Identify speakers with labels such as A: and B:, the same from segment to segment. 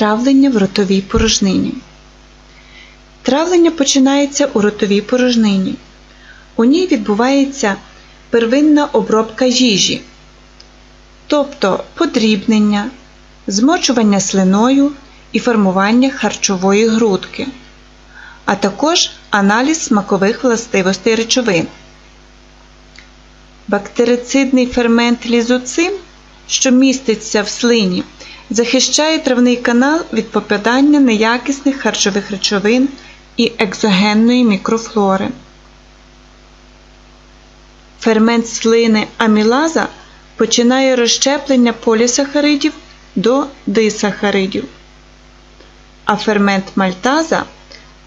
A: Травлення в ротовій порожнині. Травлення починається у ротовій порожнині. У ній відбувається первинна обробка їжі, тобто подрібнення, змочування слиною і формування харчової грудки, а також аналіз смакових властивостей речовин. Бактерицидний фермент лізоцим, що міститься в слині, захищає травний канал від попадання неякісних харчових речовин і екзогенної мікрофлори. Фермент слини амілаза починає розщеплення полісахаридів до дисахаридів, а фермент мальтаза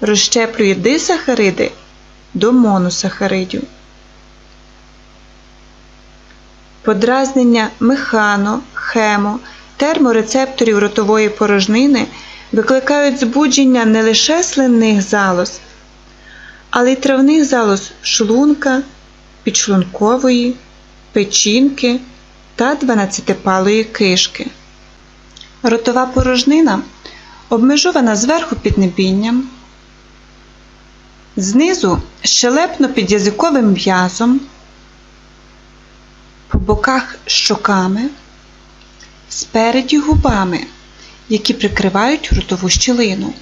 A: розщеплює дисахариди до моносахаридів. Подразнення механо, хемо, терморецепторів ротової порожнини викликають збудження не лише слинних залоз, але й травних залоз шлунка, підшлункової, печінки та дванадцятипалої кишки. Ротова порожнина обмежована зверху піднебінням, знизу щелепно підязиковим м'язом, по боках щоками, спереді губами, які прикривають ротову щілину,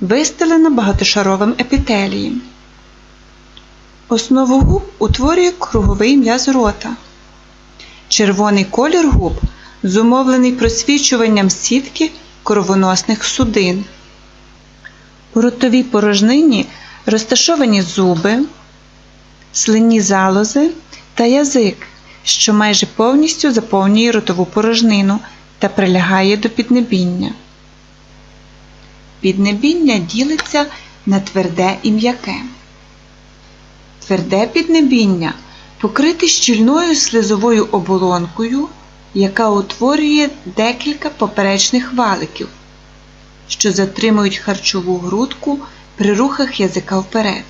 A: вистелена багатошаровим епітелієм. Основу губ утворює круговий м'яз рота. Червоний колір губ зумовлений просвічуванням сітки кровоносних судин. У ротовій порожнині розташовані зуби, слинні залози та язик, що майже повністю заповнює ротову порожнину та прилягає до піднебіння. Піднебіння ділиться на тверде і м'яке. Тверде піднебіння покрите щільною слизовою оболонкою, яка утворює декілька поперечних валиків, що затримують харчову грудку при рухах язика вперед.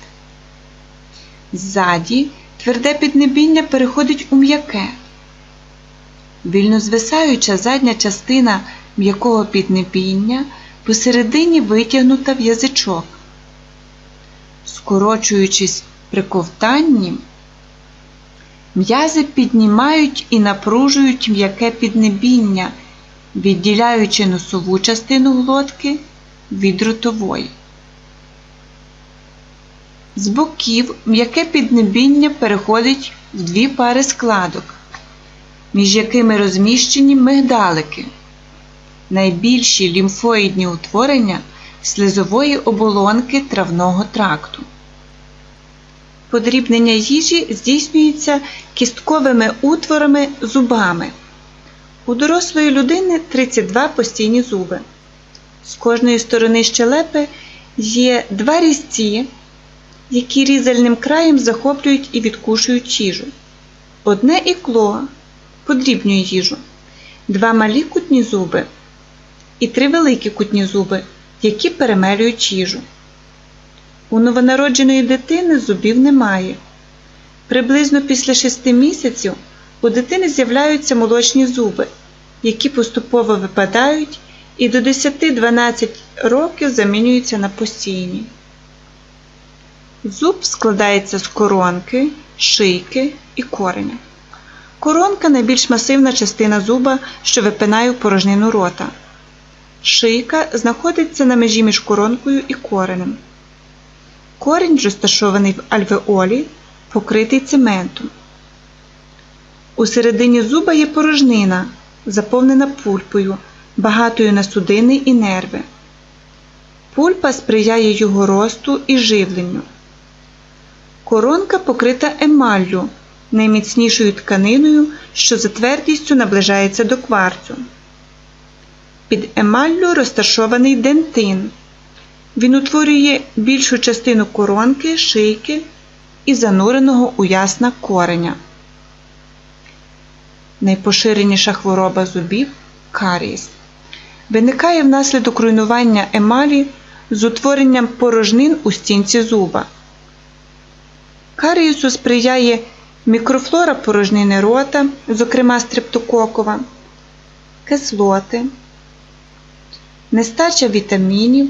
A: Ззаді тверде піднебіння переходить у м'яке. Вільно звисаюча задня частина м'якого піднебіння посередині витягнута в язичок. Скорочуючись при ковтанні, м'язи піднімають і напружують м'яке піднебіння, відділяючи носову частину глотки від ротової. З боків м'яке піднебіння переходить в дві пари складок, між якими розміщені мигдалики, найбільші лімфоїдні утворення слизової оболонки травного тракту. Подрібнення їжі здійснюється кістковими утворами зубами. У дорослої людини 32 постійні зуби. З кожної сторони щелепи є два різці, які різальним краєм захоплюють і відкушують їжу. Одне ікло подрібнює їжу, два малі кутні зуби і три великі кутні зуби, які перемелюють їжу. У новонародженої дитини зубів немає. Приблизно після 6 місяців у дитини з'являються молочні зуби, які поступово випадають і до 10-12 років замінюються на постійні. Зуб складається з коронки, шийки і кореня. Коронка найбільш масивна частина зуба, що випинає порожнину рота. Шийка знаходиться на межі між коронкою і коренем. Корінь розташований в альвеолі, покритий цементом. У середині зуба є порожнина, заповнена пульпою, багатою на судини і нерви. Пульпа сприяє його росту і живленню. Коронка покрита емаллю, найміцнішою тканиною, що за твердістю наближається до кварцу. Під емаллю розташований дентин. Він утворює більшу частину коронки, шийки і зануреного у ясна кореня. Найпоширеніша хвороба зубів карієс. Виникає внаслідок руйнування емалі з утворенням порожнин у стінці зуба. Карієсу сприяє мікрофлора порожнини рота, зокрема стрептококова, кислоти, нестача вітамінів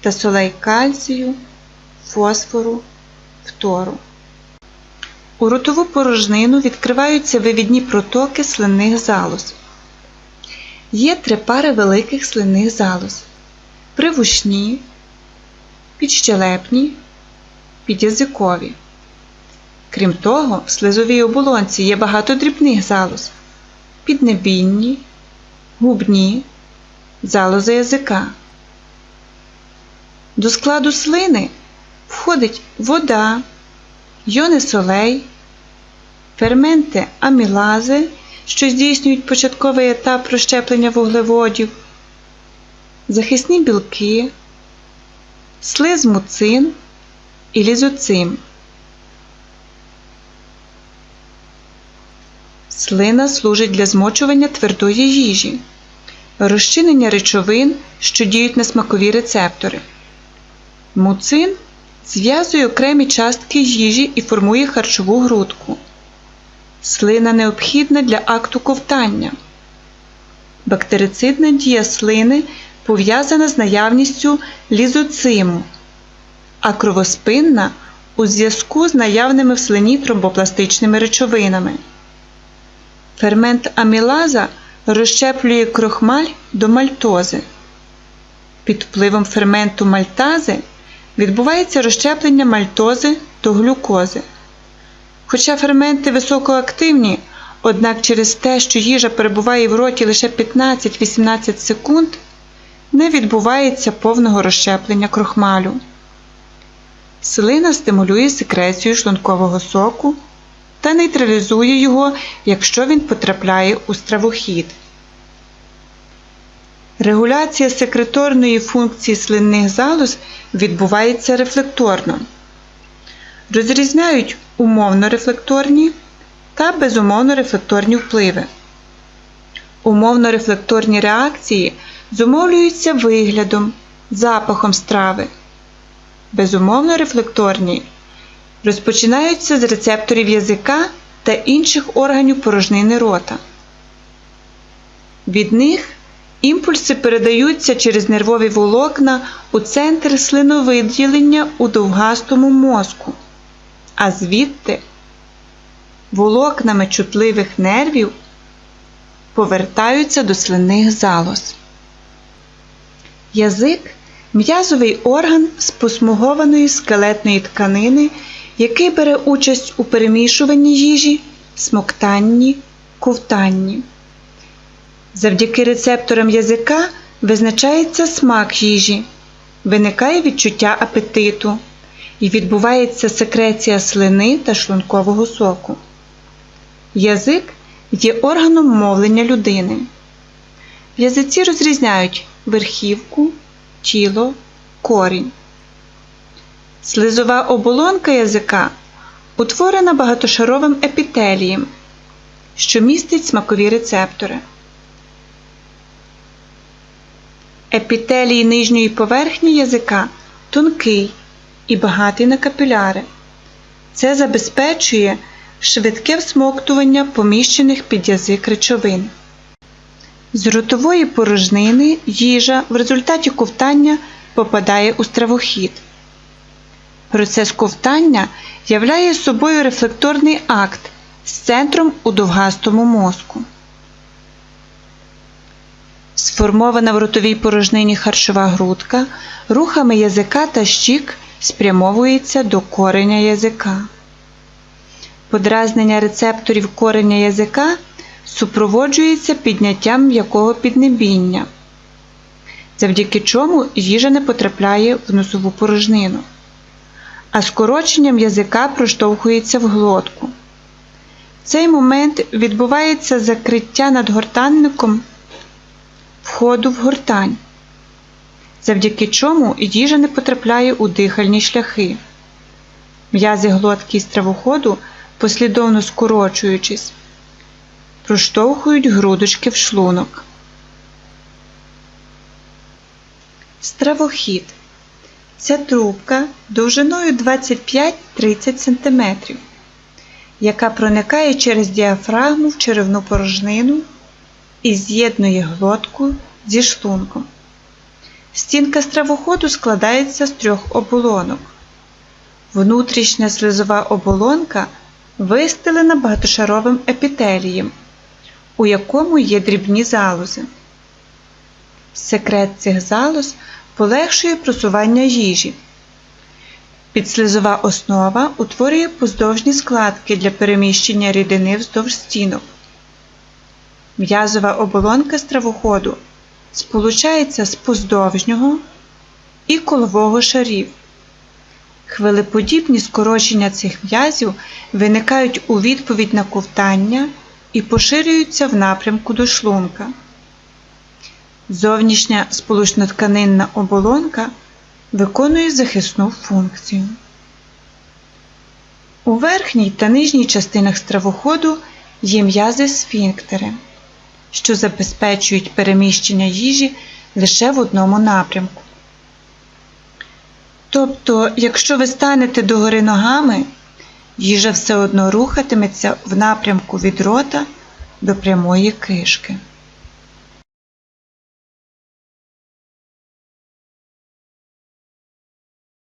A: та солей кальцію, фосфору, фтору. У ротову порожнину відкриваються вивідні протоки слинних залоз. Є три пари великих слинних залоз привушні, підщелепні, підязикові. Крім того, в слизовій оболонці є багато дрібних залоз піднебінні, губні, залози язика. До складу слини входить вода, йони солей, ферменти амілази, що здійснюють початковий етап розщеплення вуглеводів, захисні білки, слиз муцин і лізоцим. Слина служить для змочування твердої їжі, розчинення речовин, що діють на смакові рецептори. Муцин зв'язує окремі частки їжі і формує харчову грудку. Слина необхідна для акту ковтання. Бактерицидна дія слини пов'язана з наявністю лізоциму, а кровоспинна у зв'язку з наявними в слині тромбопластичними речовинами. Фермент амілаза розщеплює крохмаль до мальтози. Під впливом ферменту мальтази відбувається розщеплення мальтози до глюкози. Хоча ферменти високоактивні, однак через те, що їжа перебуває в роті лише 15-18 секунд, не відбувається повного розщеплення крохмалю. Слина стимулює секрецію шлункового соку та нейтралізує його, якщо він потрапляє у стравохід. Регуляція секреторної функції слинних залоз відбувається рефлекторно. Розрізняють умовно рефлекторні та безумовно рефлекторні впливи. Умовно рефлекторні реакції зумовлюються виглядом, запахом страви. Безумовно рефлекторні розпочинаються з рецепторів язика та інших органів порожнини рота. Від них імпульси передаються через нервові волокна у центр слиновиділення у довгастому мозку, а звідти волокнами чутливих нервів повертаються до слинних залоз. Язик м'язовий орган з посмугованої скелетної тканини, який бере участь у перемішуванні їжі, смоктанні, ковтанні. Завдяки рецепторам язика визначається смак їжі, виникає відчуття апетиту і відбувається секреція слини та шлункового соку. Язик є органом мовлення людини. В язиці розрізняють верхівку, тіло, корінь. Слизова оболонка язика утворена багатошаровим епітелієм, що містить смакові рецептори. Епітелій нижньої поверхні язика тонкий і багатий на капіляри. Це забезпечує швидке всмоктування поміщених під язик речовин. З ротової порожнини їжа в результаті ковтання попадає у стравохід. Процес ковтання являє собою рефлекторний акт з центром у довгастому мозку. Сформована в ротовій порожнині харчова грудка рухами язика та щік спрямовується до кореня язика. Подразнення рецепторів кореня язика супроводжується підняттям м'якого піднебіння, завдяки чому їжа не потрапляє в носову порожнину, а скороченням язика проштовхується в глотку. В цей момент відбувається закриття надгортанником входу в гортань, завдяки чому їжа не потрапляє у дихальні шляхи. М'язи глотки і стравоходу, послідовно скорочуючись, проштовхують грудочки в шлунок. Стравохід це трубка довжиною 25-30 см, яка проникає через діафрагму в черевну порожнину і з'єднує глотку зі шлунком. Стінка стравоходу складається з трьох оболонок. Внутрішня слизова оболонка вистелена багатошаровим епітелієм, у якому є дрібні залози. Секрет цих залоз полегшує просування їжі. Підслизова основа утворює поздовжні складки для переміщення рідини вздовж стінок. М'язова оболонка стравоходу сполучається з поздовжнього і колового шарів. Хвилеподібні скорочення цих м'язів виникають у відповідь на ковтання і поширюються в напрямку до шлунка. Зовнішня сполучнотканинна оболонка виконує захисну функцію. У верхній та нижній частинах стравоходу є м'язи сфінктери, що забезпечують переміщення їжі лише в одному напрямку. Тобто, якщо ви станете догори ногами, їжа все одно рухатиметься в напрямку від рота до прямої кишки.